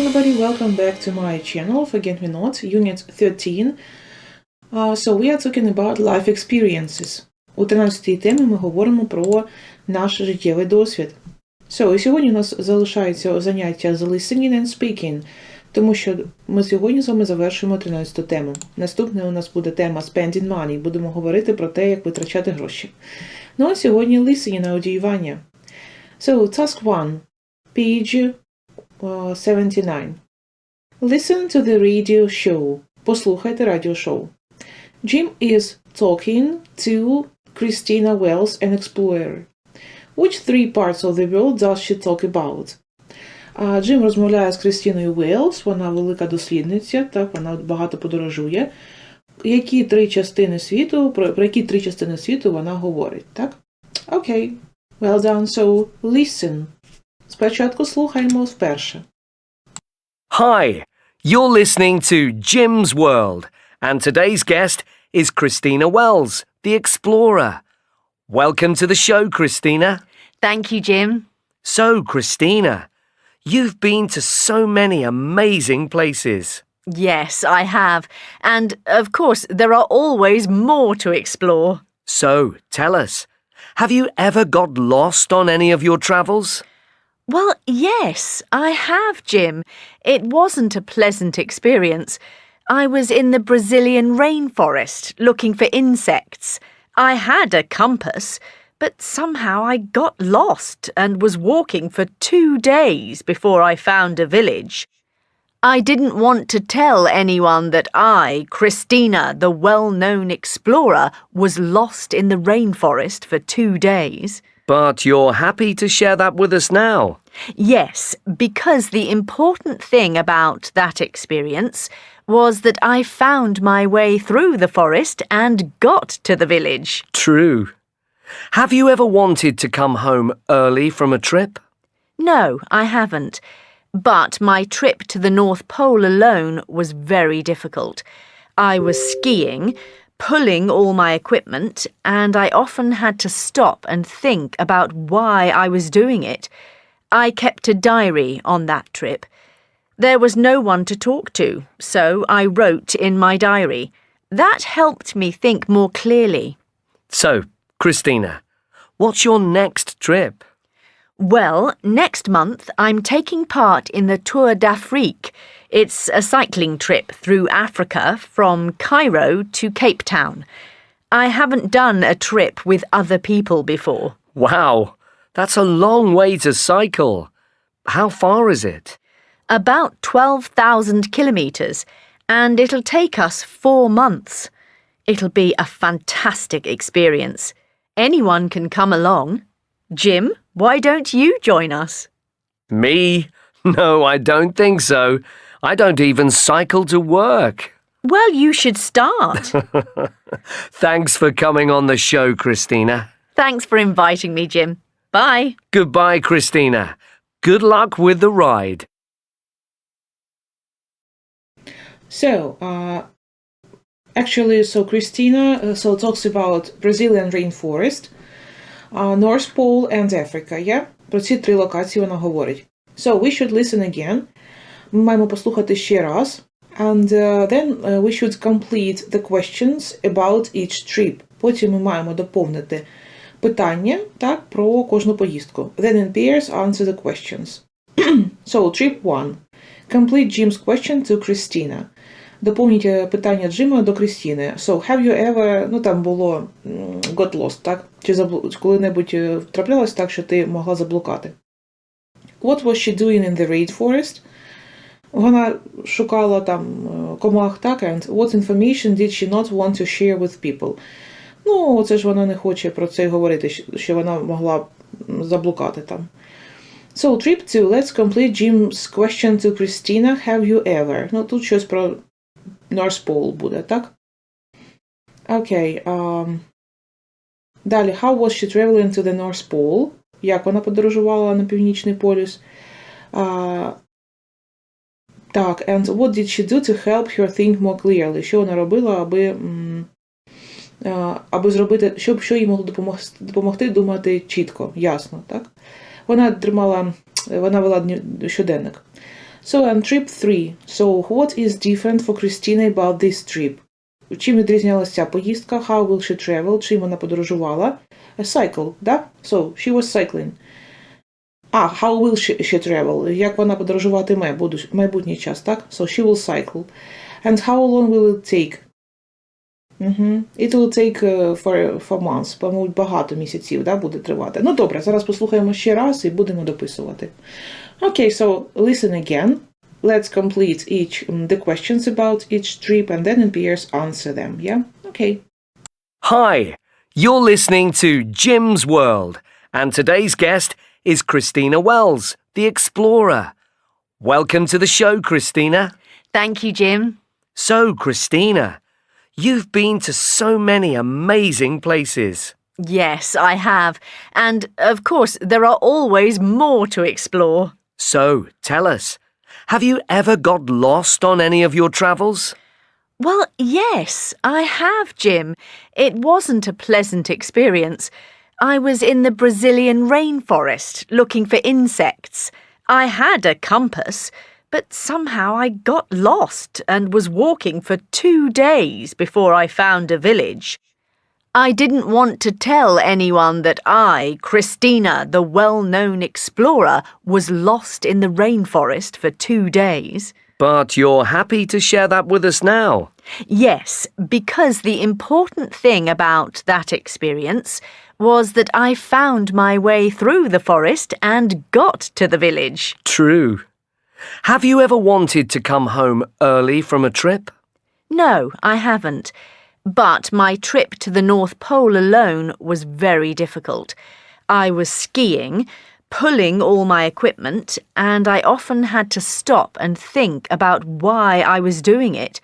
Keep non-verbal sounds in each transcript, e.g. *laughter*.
everybody, welcome back to my channel. Forget me not, unit 13. Uh, so we are talking about life experiences. У 13 темі ми говоримо про наш життєвий досвід. So, і сьогодні у нас залишається заняття з listening and speaking, тому що ми сьогодні з вами завершуємо 13 тему. Наступне у нас буде тема spending money. Будемо говорити про те, як витрачати гроші. Ну а сьогодні listening аудіювання. So, task 1. Page uh, 79. Listen to the radio show. Послухайте радіошоу. Jim is talking to Christina Wells, an explorer. Which three parts of the world does she talk about? Джим розмовляє з Крістіною Уейлс, вона велика дослідниця, так, вона багато подорожує. Які три частини світу, про, про які три частини світу вона говорить, так? Окей. Well done, so listen. Спочатку слухаємо вперше. Hi, you're listening to Jim's World, and today's guest is Christina Wells, the explorer. Welcome to the show, Christina. Thank you, Jim. So, Christina, you've been to so many amazing places. Yes, I have. And of course, there are always more to explore. So, tell us, have you ever got lost on any of your travels? Well, yes, I have, Jim. It wasn't a pleasant experience. I was in the Brazilian rainforest looking for insects. I had a compass, but somehow I got lost and was walking for two days before I found a village. I didn't want to tell anyone that I, Christina, the well known explorer, was lost in the rainforest for two days. But you're happy to share that with us now. Yes, because the important thing about that experience was that I found my way through the forest and got to the village. True. Have you ever wanted to come home early from a trip? No, I haven't. But my trip to the North Pole alone was very difficult. I was skiing, pulling all my equipment, and I often had to stop and think about why I was doing it. I kept a diary on that trip. There was no one to talk to, so I wrote in my diary. That helped me think more clearly. So, Christina, what's your next trip? Well, next month I'm taking part in the Tour d'Afrique. It's a cycling trip through Africa from Cairo to Cape Town. I haven't done a trip with other people before. Wow, that's a long way to cycle. How far is it? About 12,000 kilometres, and it'll take us four months. It'll be a fantastic experience. Anyone can come along. Jim, why don't you join us? Me? *laughs* No, I don't think so. I don't even cycle to work. Well, you should start. *laughs* Thanks for coming on the show, Christina. Thanks for inviting me, Jim. Bye. Goodbye, Christina. Good luck with the ride. So, uh, actually, so Christina uh, so talks about Brazilian rainforest, uh, North Pole and Africa, yeah? Про ці три локації вона говорить. So, we should listen again. Ми маємо послухати ще раз. And uh, then uh, we should complete the questions about each trip. Потім ми маємо доповнити питання так, про кожну поїздку. Then in pairs answer the questions. so, trip 1. Complete Jim's question to Christina. Доповніть е, питання Джима до Крістіни. So, have you ever, ну там було got lost, так? Чи заблу... коли-небудь е, траплялось так, що ти могла заблукати? What was she doing in the rainforest? Вона шукала там е, комах, так, and what information did she not want to share with people? Ну, це ж вона не хоче про це говорити, що- вона могла заблукати там. So, trip 2. Let's complete Jim's question to Christina. Have you ever? Ну, тут щось про North Pole буде, так? Окей. Okay, Um, далі. How was she traveling to the North Pole? Як вона подорожувала на Північний полюс? Uh, так, and what did she do to help her think more clearly? Що вона робила, аби, аби зробити, щоб що їй могло допомогти, допомогти думати чітко, ясно, так? Вона тримала, вона вела щоденник. So, and trip 3. So, what is different for Christina about this trip? Чим відрізнялася ця поїздка? How will she travel? Чим вона подорожувала? A cycle, да? So, she was cycling. А, how will she, she travel? Як вона подорожуватиме будуч- майбутній час, так? So, she will cycle. And how long will it take? Угу. It will take uh, for, for months. По-моєму, багато місяців да, буде тривати. Ну добре, зараз послухаємо ще раз і будемо дописувати. Okay, so listen again. Let's complete each um, the questions about each trip and then in pairs answer them. Yeah? Okay. Hi, you're listening to Jim's World, and today's guest is Christina Wells, the explorer. Welcome to the show, Christina. Thank you, Jim. So, Christina, you've been to so many amazing places. Yes, I have. And of course, there are always more to explore. So, tell us, have you ever got lost on any of your travels? Well, yes, I have, Jim. It wasn't a pleasant experience. I was in the Brazilian rainforest looking for insects. I had a compass, but somehow I got lost and was walking for two days before I found a village. I didn't want to tell anyone that I, Christina, the well known explorer, was lost in the rainforest for two days. But you're happy to share that with us now. Yes, because the important thing about that experience was that I found my way through the forest and got to the village. True. Have you ever wanted to come home early from a trip? No, I haven't. But my trip to the North Pole alone was very difficult. I was skiing, pulling all my equipment, and I often had to stop and think about why I was doing it.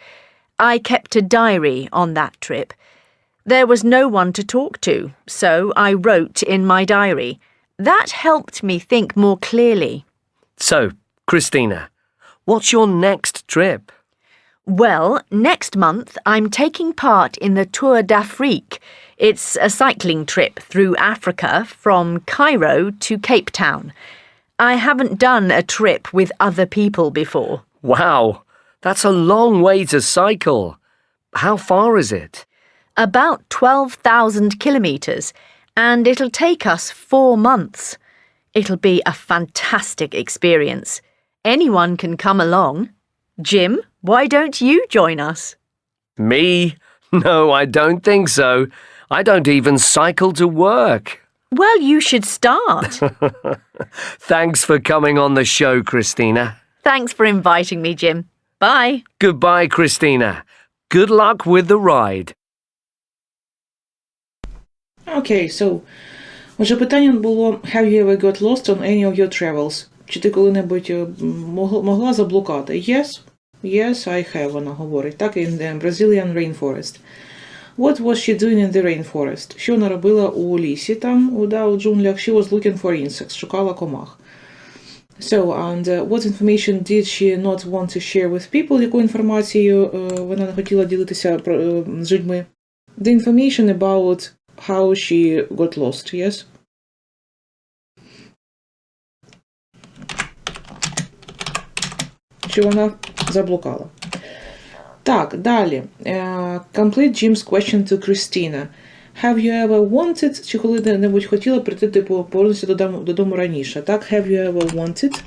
I kept a diary on that trip. There was no one to talk to, so I wrote in my diary. That helped me think more clearly. So, Christina, what's your next trip? Well, next month I'm taking part in the Tour d'Afrique. It's a cycling trip through Africa from Cairo to Cape Town. I haven't done a trip with other people before. Wow, that's a long way to cycle. How far is it? About 12,000 kilometres, and it'll take us four months. It'll be a fantastic experience. Anyone can come along. Jim, why don't you join us? Me? *laughs* No, I don't think so. I don't even cycle to work. Well, you should start. *laughs* Thanks for coming on the show, Christina. Thanks for inviting me, Jim. Bye. Goodbye, Christina. Good luck with the ride. Окей, so. Отже, питання було Have you ever got lost on any of your travels? Чи ти коли-небудь е, могла заблукати? Yes. Yes, I have, вона говорить. Так, in the Brazilian rainforest. What was she doing in the rainforest? Що вона робила у лісі там, у, да, у джунглях? She was looking for insects, шукала комах. So, and uh, what information did she not want to share with people? Яку інформацію е, вона не хотіла ділитися про, е, з людьми? The information about how she got lost, yes? Що вона заблукала. Так, далі. Е, Complete Jim's question to Christina. Have you ever wanted, чи коли-небудь хотіла прийти, типу, повернутися додому, додому раніше, так? Have you ever wanted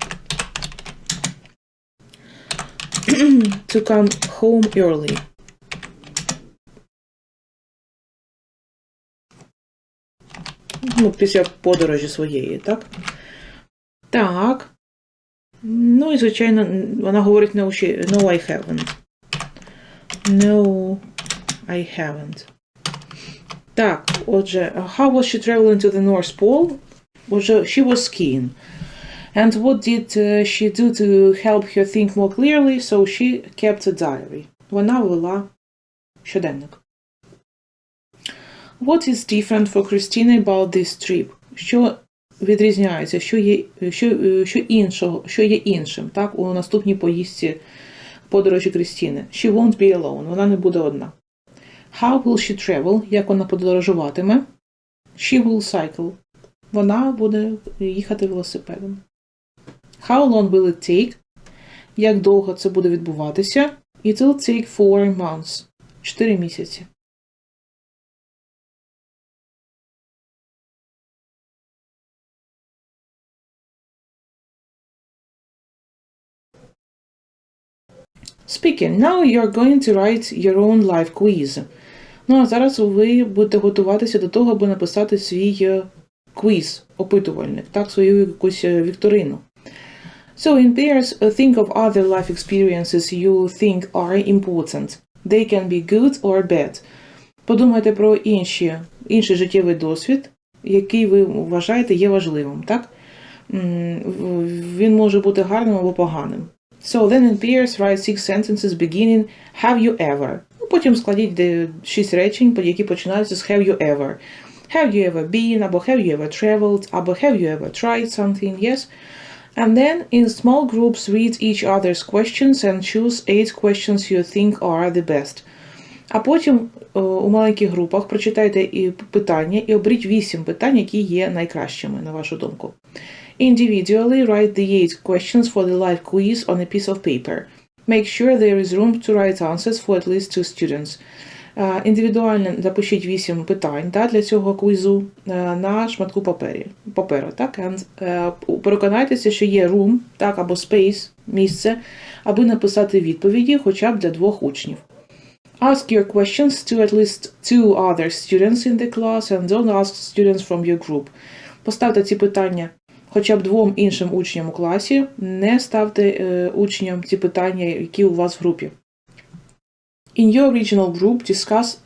*clears throat* to come home early? Ну, після подорожі своєї, так? Так. Ну і, звичайно, вона говорить no, she, no I haven't. No, I haven't. Так, отже, how was she traveling to the North Pole? Отже, she was skiing. And what did uh, she do to help her think more clearly? So she kept a diary. Вона вела щоденник. What is different for Christina about this trip? Що відрізняється, що є, що, що іншого, що є іншим, так, у наступній поїздці подорожі Крістіни. She won't be alone, вона не буде одна. How will she travel? Як вона подорожуватиме? She will cycle. Вона буде їхати велосипедом. How long will it take? Як довго це буде відбуватися? It will take four months. 4 місяці. Speaking, now you're going to write your own live quiz. Ну а зараз ви будете готуватися до того, аби написати свій е, квіз, опитувальник, так, свою якусь е, вікторину. So in pairs, uh, think of other life experiences you think are important. They can be good or bad. Подумайте про інші, інший життєвий досвід, який ви вважаєте є важливим, так? Він може бути гарним або поганим. So then in pairs write six sentences beginning have you ever. Ну, потім складіть шість речень, які починаються з have you ever. Have you ever been, або have you ever traveled, або have you ever tried something, yes? And then in small groups read each other's questions and choose eight questions you think are the best. А потім е, у маленьких групах прочитайте і питання і оберіть вісім питань, які є найкращими, на вашу думку. Individually write the eight questions for the live quiz on a piece of paper. Make sure there is room to write answers for at least two students. Е, Індивідуально запишіть вісім питань да, для цього квізу е, на шматку папері, паперу. Так? And, е, переконайтеся, що є room так, або space, місце, аби написати відповіді хоча б для двох учнів. Ask your questions to at least two other students in the class and don't ask students from your group. Поставте ці питання хоча б двом іншим учням у класі, не ставте е, учням ці питання, які у вас в групі. In your regional group, discuss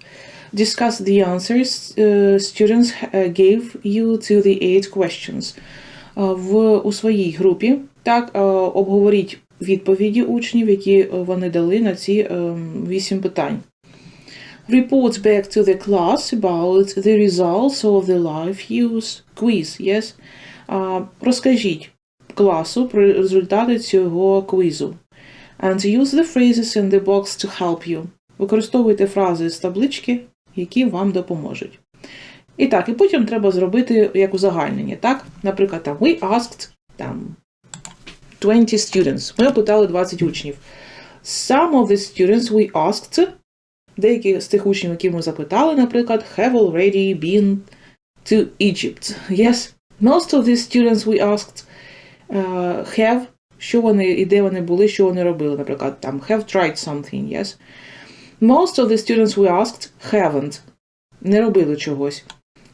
discuss the answers uh, students uh, gave you to the eight questions. Uh, В у своїй групі так е, обговоріть відповіді учнів, які е, вони дали на ці е, вісім питань. Report back to the class about the results of the live use quiz. Yes? Розкажіть класу про результати цього квізу. And use the phrases in the box to help you. Використовуйте фрази з таблички, які вам допоможуть. І так, і потім треба зробити як узагальнення. Так? Наприклад, там we asked там, 20 students. Ми опитали 20 учнів. Some of the students we asked, деякі з тих учнів, які ми запитали, наприклад, have already been to Egypt. Yes. Most of the students we asked uh, have, що вони і де вони були, що вони робили, наприклад, там have tried something, yes. Most of the students we asked haven't, не робили чогось.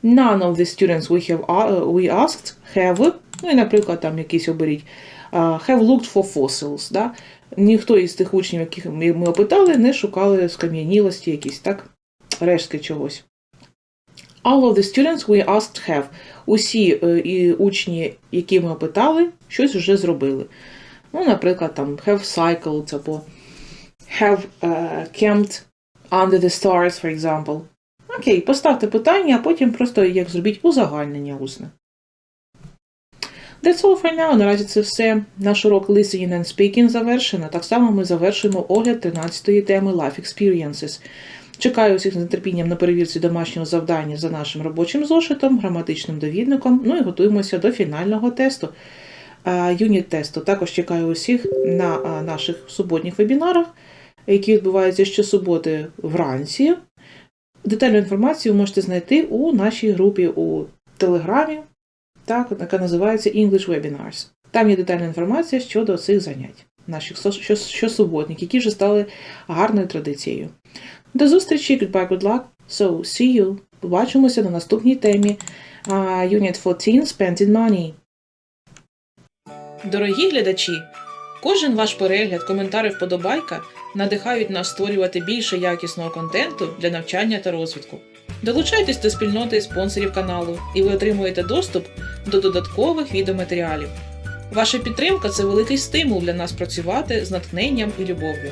None of the students we have uh, we asked have, ну і, наприклад, там якісь оберіть, uh, have looked for fossils, да? Ніхто із тих учнів, яких ми опитали, не шукали скам'янілості якісь, так? Рештки чогось. All of the students we asked have. Усі е, і учні, які ми опитали, щось вже зробили. Ну, наприклад, там have cycled або have uh, camped under the stars, for example. Окей, поставте питання, а потім просто як зробіть узагальнення усне. That's all for now. Наразі це все. Наш урок Listening and Speaking завершено. Так само ми завершуємо огляд 13-ї теми Life Experiences. Чекаю всіх з нетерпінням на перевірці домашнього завдання за нашим робочим зошитом, граматичним довідником. Ну і готуємося до фінального тесту. Юніт-тесту. Також чекаю усіх на наших суботніх вебінарах, які відбуваються щосуботи вранці. Детальну інформацію можете знайти у нашій групі у Телеграмі, так, яка називається English Webinars. Там є детальна інформація щодо цих занять, наших щосуботніх, які вже стали гарною традицією. До зустрічі, goodbye, good luck. So, see you. Побачимося на наступній темі. А, Unit 14 Spending Money. Дорогі глядачі, кожен ваш перегляд, коментар і вподобайка надихають нас створювати більше якісного контенту для навчання та розвитку. Долучайтесь до спільноти спонсорів каналу, і ви отримуєте доступ до додаткових відеоматеріалів. Ваша підтримка це великий стимул для нас працювати з натхненням і любов'ю.